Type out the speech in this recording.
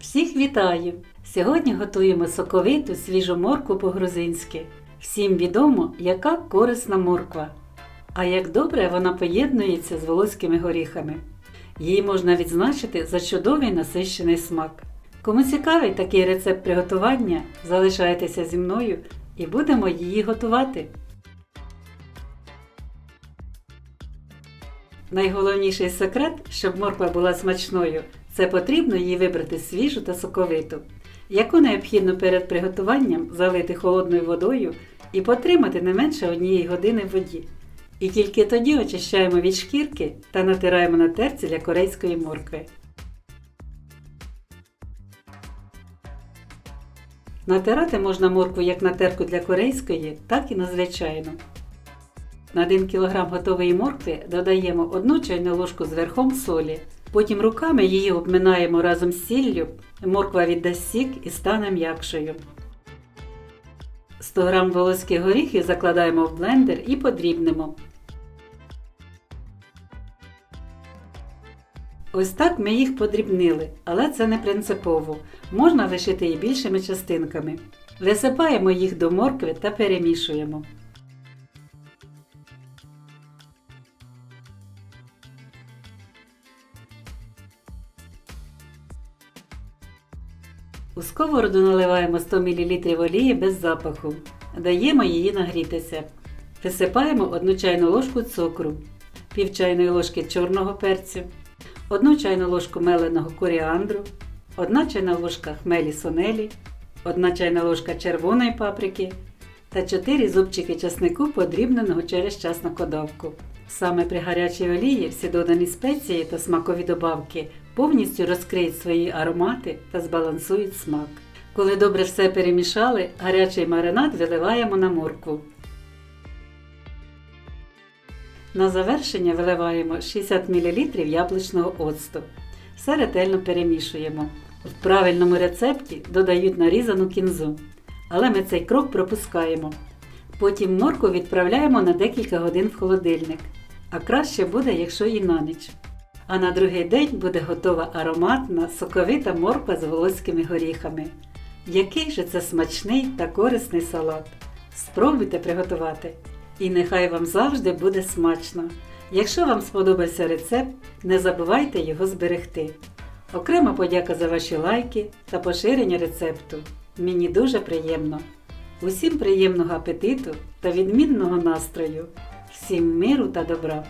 Всіх вітаю! Сьогодні готуємо соковиту свіжу моркву по-грузинськи. Всім відомо, яка корисна морква, а як добре вона поєднується з волоськими горіхами. Її можна відзначити за чудовий насищений смак. Кому цікавий такий рецепт приготування, залишайтеся зі мною і будемо її готувати. Найголовніший секрет, щоб морква була смачною, це потрібно її вибрати свіжу та соковиту, яку необхідно перед приготуванням залити холодною водою і потримати не менше однієї години в воді. І тільки тоді очищаємо від шкірки та натираємо на терці для корейської моркви. Натирати можна моркву як на терку для корейської, так і на звичайну. На 1 кг готової моркви додаємо 1 чайну ложку з верхом солі. Потім руками її обминаємо разом з сіллю, морква віддасть сік і стане м'якшою. 100 г волоських горіхів закладаємо в блендер і подрібнемо. Ось так ми їх подрібнили, але це не принципово. Можна лишити і більшими частинками. Висипаємо їх до моркви та перемішуємо. У сковороду наливаємо 100 мл олії без запаху. Даємо її нагрітися. Висипаємо 1 чайну ложку цукру, пів чайної ложки чорного перцю, 1 чайну ложку меленого коріандру, 1 чайна ложка хмелі сонелі, 1 чайна ложка червоної паприки та 4 зубчики часнику подрібненого через час на кодавку. Саме при гарячій олії всі додані спеції та смакові добавки повністю розкриють свої аромати та збалансують смак. Коли добре все перемішали, гарячий маринад виливаємо на моркву. На завершення виливаємо 60 мл яблучного оцту. Все ретельно перемішуємо. В правильному рецепті додають нарізану кінзу, але ми цей крок пропускаємо. Потім моркву відправляємо на декілька годин в холодильник, а краще буде, якщо і на ніч. А на другий день буде готова ароматна соковита морква з волоськими горіхами. Який же це смачний та корисний салат! Спробуйте приготувати! І нехай вам завжди буде смачно! Якщо вам сподобався рецепт, не забувайте його зберегти. Окрема подяка за ваші лайки та поширення рецепту. Мені дуже приємно. Усім приємного апетиту та відмінного настрою! Всім миру та добра!